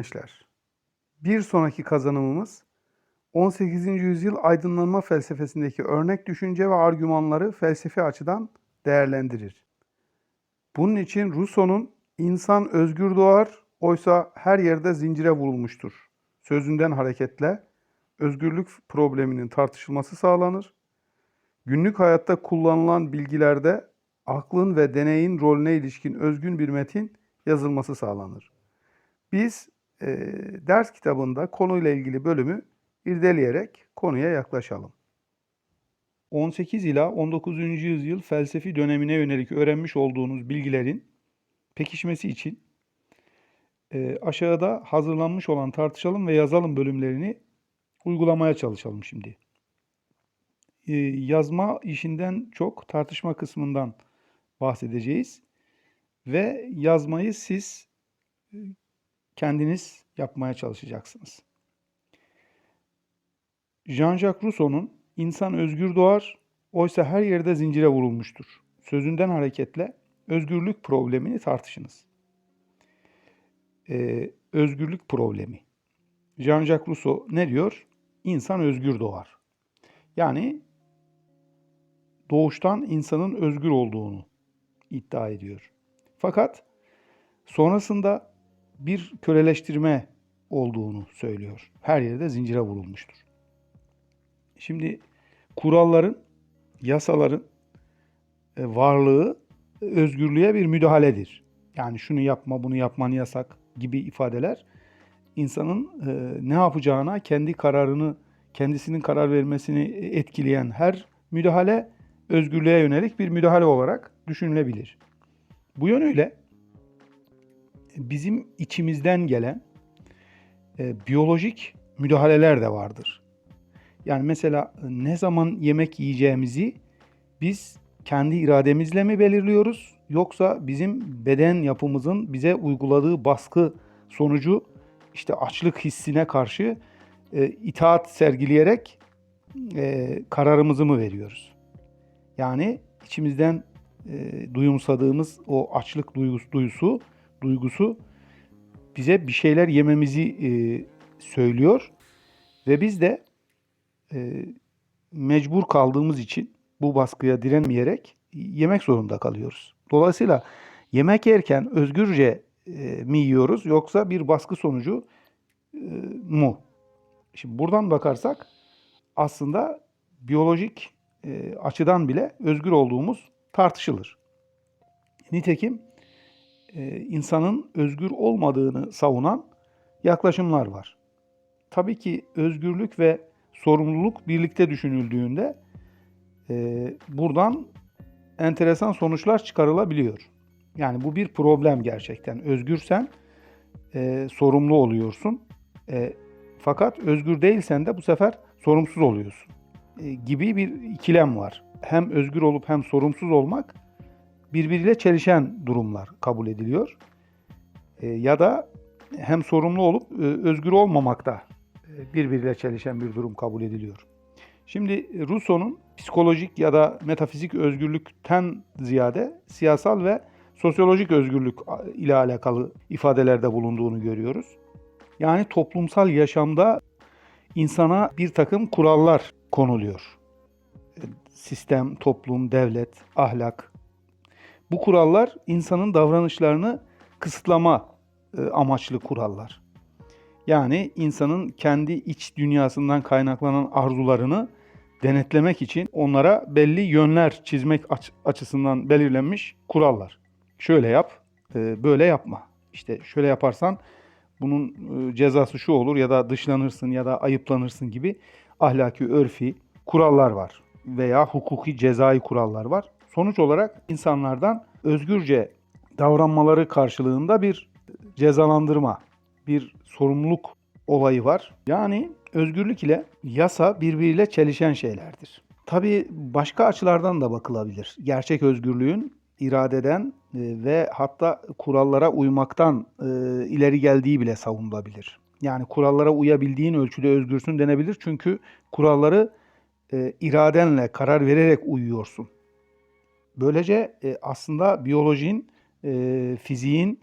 Gençler. Bir sonraki kazanımımız 18. yüzyıl aydınlanma felsefesindeki örnek düşünce ve argümanları felsefi açıdan değerlendirir. Bunun için Rousseau'nun insan özgür doğar, oysa her yerde zincire vurulmuştur. Sözünden hareketle özgürlük probleminin tartışılması sağlanır. Günlük hayatta kullanılan bilgilerde aklın ve deneyin rolüne ilişkin özgün bir metin yazılması sağlanır. Biz e, ders kitabında konuyla ilgili bölümü irdeleyerek konuya yaklaşalım. 18 ila 19. yüzyıl felsefi dönemine yönelik öğrenmiş olduğunuz bilgilerin pekişmesi için e, aşağıda hazırlanmış olan tartışalım ve yazalım bölümlerini uygulamaya çalışalım şimdi. E, yazma işinden çok tartışma kısmından bahsedeceğiz ve yazmayı siz kendiniz yapmaya çalışacaksınız. Jean-Jacques Rousseau'nun insan özgür doğar, oysa her yerde zincire vurulmuştur. Sözünden hareketle özgürlük problemini tartışınız. Ee, özgürlük problemi. Jean-Jacques Rousseau ne diyor? İnsan özgür doğar. Yani doğuştan insanın özgür olduğunu iddia ediyor. Fakat sonrasında bir köleleştirme olduğunu söylüyor. Her yerde zincire vurulmuştur. Şimdi kuralların, yasaların e, varlığı özgürlüğe bir müdahaledir. Yani şunu yapma, bunu yapman yasak gibi ifadeler insanın e, ne yapacağına, kendi kararını, kendisinin karar vermesini etkileyen her müdahale özgürlüğe yönelik bir müdahale olarak düşünülebilir. Bu yönüyle bizim içimizden gelen e, biyolojik müdahaleler de vardır. Yani mesela ne zaman yemek yiyeceğimizi biz kendi irademizle mi belirliyoruz yoksa bizim beden yapımızın bize uyguladığı baskı sonucu işte açlık hissine karşı e, itaat sergileyerek e, kararımızı mı veriyoruz? Yani içimizden e, duyumsadığımız o açlık duygusu, duyusu, duygusu bize bir şeyler yememizi e, söylüyor ve biz de e, mecbur kaldığımız için bu baskıya direnmeyerek yemek zorunda kalıyoruz. Dolayısıyla yemek yerken özgürce e, mi yiyoruz yoksa bir baskı sonucu e, mu? Şimdi buradan bakarsak aslında biyolojik e, açıdan bile özgür olduğumuz tartışılır. Nitekim insanın özgür olmadığını savunan yaklaşımlar var. Tabii ki özgürlük ve sorumluluk birlikte düşünüldüğünde e, buradan enteresan sonuçlar çıkarılabiliyor. Yani bu bir problem gerçekten. Özgürsen e, sorumlu oluyorsun. E, fakat özgür değilsen de bu sefer sorumsuz oluyorsun. E, gibi bir ikilem var. Hem özgür olup hem sorumsuz olmak birbiriyle çelişen durumlar kabul ediliyor. E, ya da hem sorumlu olup e, özgür olmamakta e, birbiriyle çelişen bir durum kabul ediliyor. Şimdi Rousseau'nun psikolojik ya da metafizik özgürlükten ziyade siyasal ve sosyolojik özgürlük ile alakalı ifadelerde bulunduğunu görüyoruz. Yani toplumsal yaşamda insana bir takım kurallar konuluyor. E, sistem, toplum, devlet, ahlak. Bu kurallar insanın davranışlarını kısıtlama e, amaçlı kurallar. Yani insanın kendi iç dünyasından kaynaklanan arzularını denetlemek için onlara belli yönler çizmek açısından belirlenmiş kurallar. Şöyle yap, e, böyle yapma. İşte şöyle yaparsan bunun cezası şu olur ya da dışlanırsın ya da ayıplanırsın gibi ahlaki, örfi kurallar var veya hukuki cezai kurallar var. Sonuç olarak insanlardan özgürce davranmaları karşılığında bir cezalandırma, bir sorumluluk olayı var. Yani özgürlük ile yasa birbiriyle çelişen şeylerdir. Tabii başka açılardan da bakılabilir. Gerçek özgürlüğün iradeden e, ve hatta kurallara uymaktan e, ileri geldiği bile savunulabilir. Yani kurallara uyabildiğin ölçüde özgürsün denebilir. Çünkü kuralları e, iradenle karar vererek uyuyorsun. Böylece aslında biyolojinin, fiziğin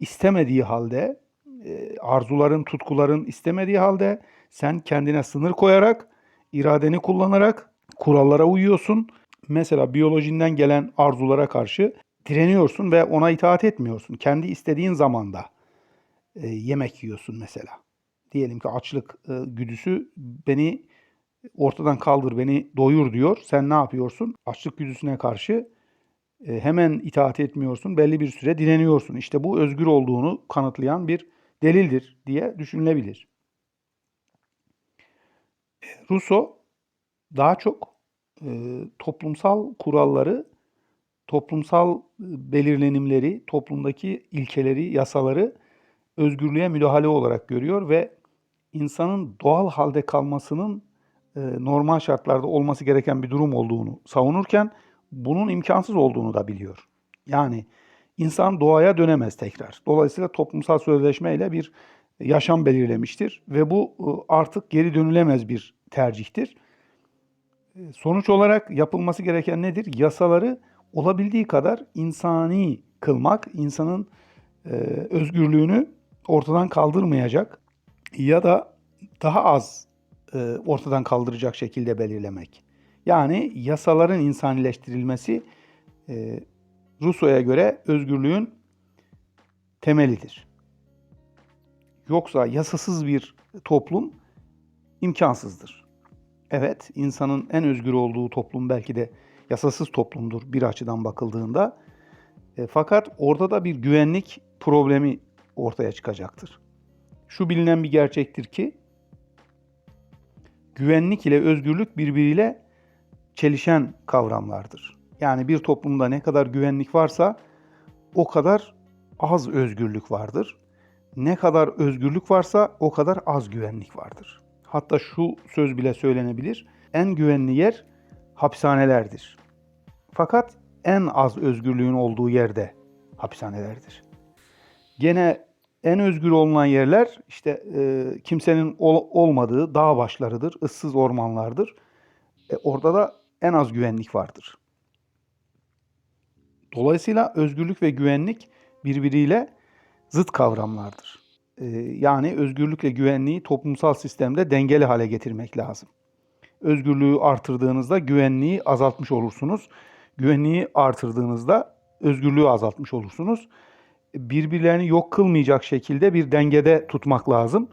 istemediği halde e, arzuların, tutkuların istemediği halde sen kendine sınır koyarak, iradeni kullanarak kurallara uyuyorsun. Mesela biyolojinden gelen arzulara karşı direniyorsun ve ona itaat etmiyorsun. Kendi istediğin zamanda e, yemek yiyorsun mesela. Diyelim ki açlık e, güdüsü beni ortadan kaldır, beni doyur diyor. Sen ne yapıyorsun? Açlık güdüsüne karşı e, hemen itaat etmiyorsun. Belli bir süre direniyorsun. İşte bu özgür olduğunu kanıtlayan bir delildir diye düşünülebilir. E, Rousseau daha çok e, toplumsal kuralları, toplumsal belirlenimleri, toplumdaki ilkeleri, yasaları özgürlüğe müdahale olarak görüyor ve insanın doğal halde kalmasının normal şartlarda olması gereken bir durum olduğunu savunurken bunun imkansız olduğunu da biliyor. Yani insan doğaya dönemez tekrar. Dolayısıyla toplumsal sözleşmeyle bir yaşam belirlemiştir ve bu e, artık geri dönülemez bir tercihtir. E, Sonuç olarak yapılması gereken nedir? Yasaları olabildiği kadar insani kılmak, insanın e, özgürlüğünü ortadan kaldırmayacak ya da daha az e, ortadan kaldıracak şekilde belirlemek. Yani yasaların insanileştirilmesi e, Rousseau'ya göre özgürlüğün temelidir. Yoksa yasasız bir toplum imkansızdır. Evet, insanın en özgür olduğu toplum belki de yasasız toplumdur bir açıdan bakıldığında. E, fakat orada da bir güvenlik problemi ortaya çıkacaktır. Şu bilinen bir gerçektir ki güvenlik ile özgürlük birbiriyle çelişen kavramlardır. Yani bir toplumda ne kadar güvenlik varsa o kadar az özgürlük vardır. Ne kadar özgürlük varsa o kadar az güvenlik vardır. Hatta şu söz bile söylenebilir. En güvenli yer hapishanelerdir. Fakat en az özgürlüğün olduğu yerde hapishanelerdir. Gene en özgür olunan yerler işte e, kimsenin ol, olmadığı dağ başlarıdır, ıssız ormanlardır. E, orada da en az güvenlik vardır. Dolayısıyla özgürlük ve güvenlik birbiriyle zıt kavramlardır. E, yani özgürlükle güvenliği toplumsal sistemde dengeli hale getirmek lazım. Özgürlüğü artırdığınızda güvenliği azaltmış olursunuz. Güvenliği artırdığınızda özgürlüğü azaltmış olursunuz birbirlerini yok kılmayacak şekilde bir dengede tutmak lazım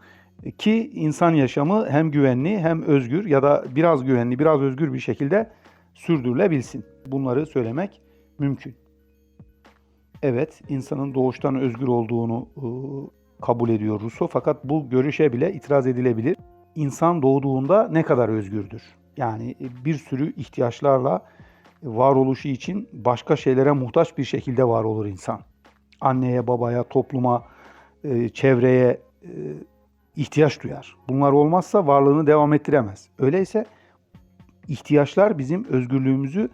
ki insan yaşamı hem güvenli hem özgür ya da biraz güvenli, biraz özgür bir şekilde sürdürülebilsin. Bunları söylemek mümkün. Evet, insanın doğuştan özgür olduğunu e, kabul ediyor Rousseau fakat bu görüşe bile itiraz edilebilir. İnsan doğduğunda ne kadar özgürdür? Yani bir sürü ihtiyaçlarla varoluşu için başka şeylere muhtaç bir şekilde var olur insan anneye, babaya, topluma, e, çevreye e, ihtiyaç duyar. Bunlar olmazsa varlığını devam ettiremez. Öyleyse ihtiyaçlar bizim özgürlüğümüzü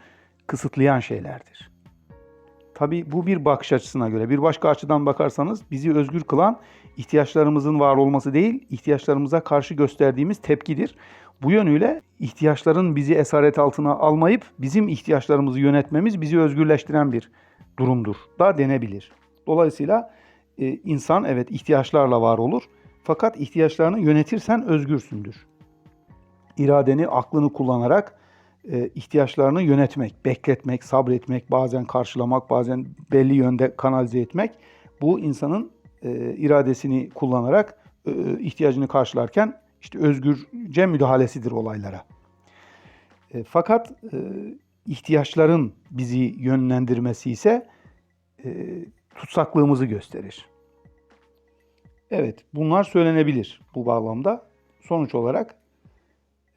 kısıtlayan şeylerdir. Tabi bu bir bakış açısına göre. Bir başka açıdan bakarsanız bizi özgür kılan ihtiyaçlarımızın var olması değil, ihtiyaçlarımıza karşı gösterdiğimiz tepkidir. Bu yönüyle ihtiyaçların bizi esaret altına almayıp bizim ihtiyaçlarımızı yönetmemiz bizi özgürleştiren bir durumdur da denebilir. Dolayısıyla e, insan evet ihtiyaçlarla var olur. Fakat ihtiyaçlarını yönetirsen özgürsündür. İradeni, aklını kullanarak e, ihtiyaçlarını yönetmek, bekletmek, sabretmek, bazen karşılamak, bazen belli yönde kanalize etmek bu insanın e, iradesini kullanarak e, ihtiyacını karşılarken işte özgürce müdahalesidir olaylara. E, fakat e, ihtiyaçların bizi yönlendirmesi ise e, tutsaklığımızı gösterir. Evet, bunlar söylenebilir bu bağlamda. Sonuç olarak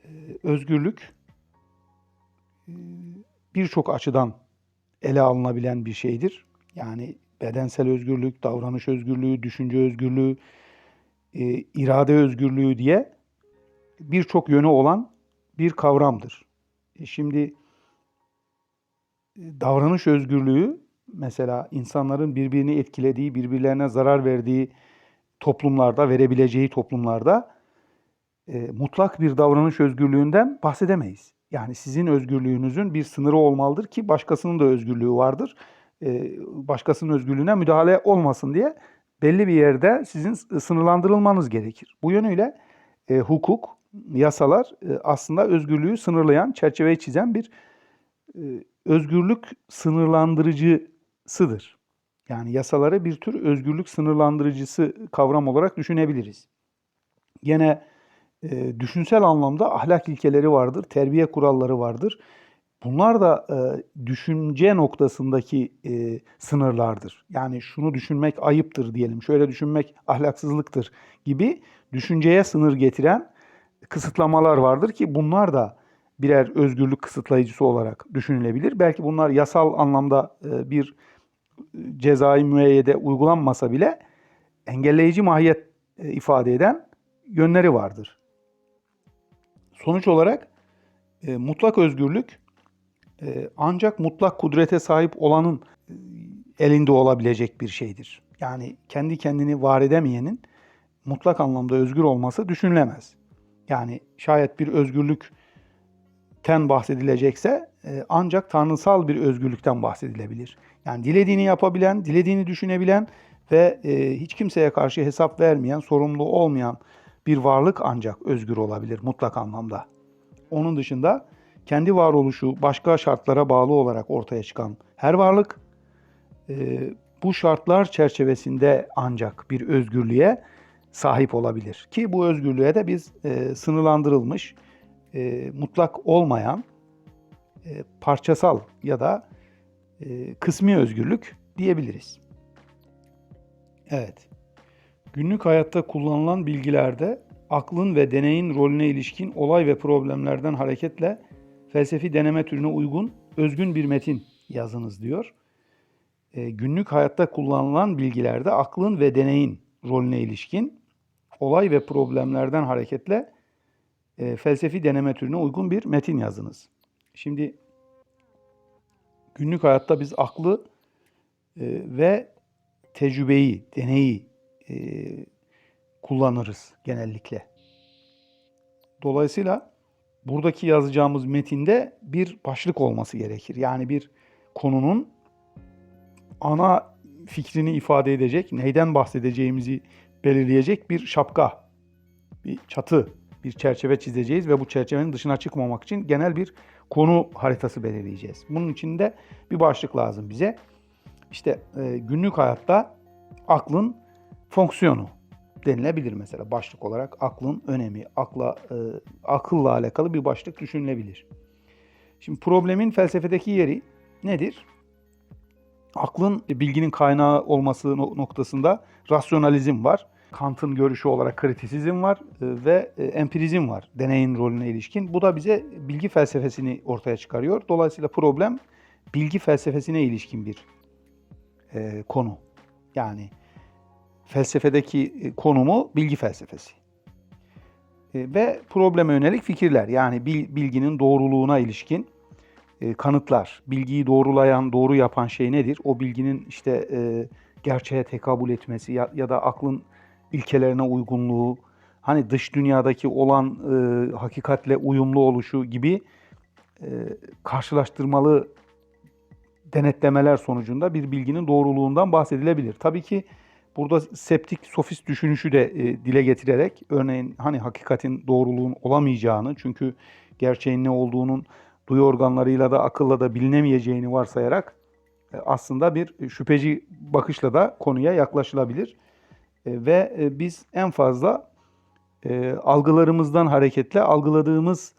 e, özgürlük e, birçok açıdan ele alınabilen bir şeydir. Yani bedensel özgürlük, davranış özgürlüğü, düşünce özgürlüğü, e, irade özgürlüğü diye birçok yönü olan bir kavramdır. Şimdi davranış özgürlüğü mesela insanların birbirini etkilediği, birbirlerine zarar verdiği toplumlarda, verebileceği toplumlarda e, mutlak bir davranış özgürlüğünden bahsedemeyiz. Yani sizin özgürlüğünüzün bir sınırı olmalıdır ki başkasının da özgürlüğü vardır. E, başkasının özgürlüğüne müdahale olmasın diye belli bir yerde sizin sınırlandırılmanız gerekir. Bu yönüyle e, hukuk, yasalar e, aslında özgürlüğü sınırlayan, çerçeveyi çizen bir e, özgürlük sınırlandırıcısıdır. Yani yasaları bir tür özgürlük sınırlandırıcısı kavram olarak düşünebiliriz. Yine e, düşünsel anlamda ahlak ilkeleri vardır, terbiye kuralları vardır. Bunlar da e, düşünce noktasındaki e, sınırlardır. Yani şunu düşünmek ayıptır diyelim, şöyle düşünmek ahlaksızlıktır gibi düşünceye sınır getiren kısıtlamalar vardır ki bunlar da birer özgürlük kısıtlayıcısı olarak düşünülebilir. Belki bunlar yasal anlamda e, bir cezai müeyyide uygulanmasa bile engelleyici mahiyet e, ifade eden yönleri vardır. Sonuç olarak e, mutlak özgürlük e, ancak mutlak kudrete sahip olanın e, elinde olabilecek bir şeydir. Yani kendi kendini var edemeyenin mutlak anlamda özgür olması düşünülemez. Yani şayet bir özgürlükten bahsedilecekse e, ancak tanrısal bir özgürlükten bahsedilebilir. Yani dilediğini yapabilen, dilediğini düşünebilen ve e, hiç kimseye karşı hesap vermeyen, sorumlu olmayan bir varlık ancak özgür olabilir mutlak anlamda. Onun dışında kendi varoluşu başka şartlara bağlı olarak ortaya çıkan her varlık e, bu şartlar çerçevesinde ancak bir özgürlüğe sahip olabilir. Ki bu özgürlüğe de biz e, sınırlandırılmış, mutlak olmayan, e, parçasal ya da e, kısmi özgürlük diyebiliriz. Evet. Günlük hayatta kullanılan bilgilerde aklın ve deneyin rolüne ilişkin olay ve problemlerden hareketle felsefi deneme türüne uygun özgün bir metin yazınız diyor. E, günlük hayatta kullanılan bilgilerde aklın ve deneyin rolüne ilişkin olay ve problemlerden hareketle e, felsefi deneme türüne uygun bir metin yazınız. Şimdi günlük hayatta biz aklı e, ve tecrübeyi, deneyi e, kullanırız genellikle. Dolayısıyla buradaki yazacağımız metinde bir başlık olması gerekir. Yani bir konunun ana fikrini ifade edecek, neyden bahsedeceğimizi belirleyecek bir şapka, bir çatı, bir çerçeve çizeceğiz ve bu çerçevenin dışına çıkmamak için genel bir konu haritası belirleyeceğiz. Bunun için de bir başlık lazım bize. İşte e, günlük hayatta aklın fonksiyonu denilebilir mesela başlık olarak aklın önemi, akla e, akılla alakalı bir başlık düşünülebilir. Şimdi problemin felsefedeki yeri nedir? Aklın bilginin kaynağı olması noktasında rasyonalizm var. Kant'ın görüşü olarak kritisizm var e, ve e, empirizm var deneyin rolüne ilişkin. Bu da bize bilgi felsefesini ortaya çıkarıyor. Dolayısıyla problem bilgi felsefesine ilişkin bir e, konu. Yani felsefedeki e, konumu bilgi felsefesi. E, ve probleme yönelik fikirler yani bilginin doğruluğuna ilişkin e, kanıtlar. Bilgiyi doğrulayan, doğru yapan şey nedir? O bilginin işte gerçeğe tekabül etmesi ya, ya da aklın ilkelerine uygunluğu, hani dış dünyadaki olan e, hakikatle uyumlu oluşu gibi e, karşılaştırmalı denetlemeler sonucunda bir bilginin doğruluğundan bahsedilebilir. Tabii ki burada septik sofist düşünüşü de e, dile getirerek örneğin hani hakikatin doğruluğun olamayacağını çünkü gerçeğin ne olduğunun duyu organlarıyla da akılla da bilinemeyeceğini varsayarak e, aslında bir şüpheci bakışla da konuya yaklaşılabilir. E, ve e, biz en fazla e, algılarımızdan hareketle algıladığımız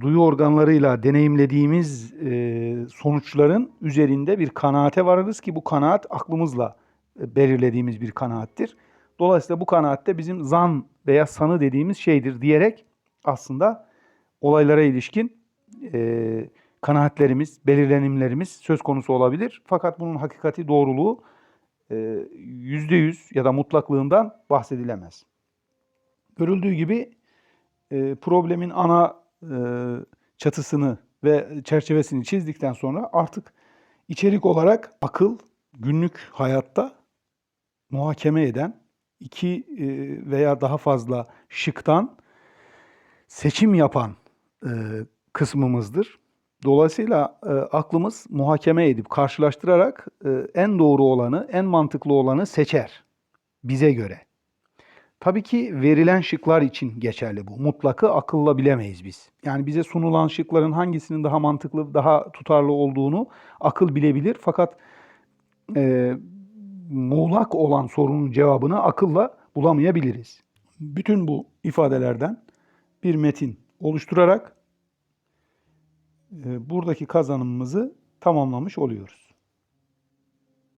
duyu organlarıyla deneyimlediğimiz sonuçların üzerinde bir kanaate varırız ki bu kanaat aklımızla belirlediğimiz bir kanaattir. Dolayısıyla bu kanaatte bizim zan veya sanı dediğimiz şeydir diyerek aslında olaylara ilişkin e, kanaatlerimiz, belirlenimlerimiz söz konusu olabilir. Fakat bunun hakikati doğruluğu yüzde yüz ya da mutlaklığından bahsedilemez. Görüldüğü gibi e, problemin ana e, çatısını ve çerçevesini çizdikten sonra artık içerik olarak akıl günlük hayatta muhakeme eden iki e, veya daha fazla şıktan seçim yapan kısmımızdır. Dolayısıyla e, aklımız muhakeme edip karşılaştırarak e, en doğru olanı, en mantıklı olanı seçer. bize göre. Tabii ki verilen şıklar için geçerli bu. Mutlakı akılla bilemeyiz biz. Yani bize sunulan şıkların hangisinin daha mantıklı, daha tutarlı olduğunu akıl bilebilir. Fakat e, muğlak olan sorunun cevabını akılla bulamayabiliriz. Bütün bu ifadelerden bir metin oluşturarak buradaki kazanımımızı tamamlamış oluyoruz.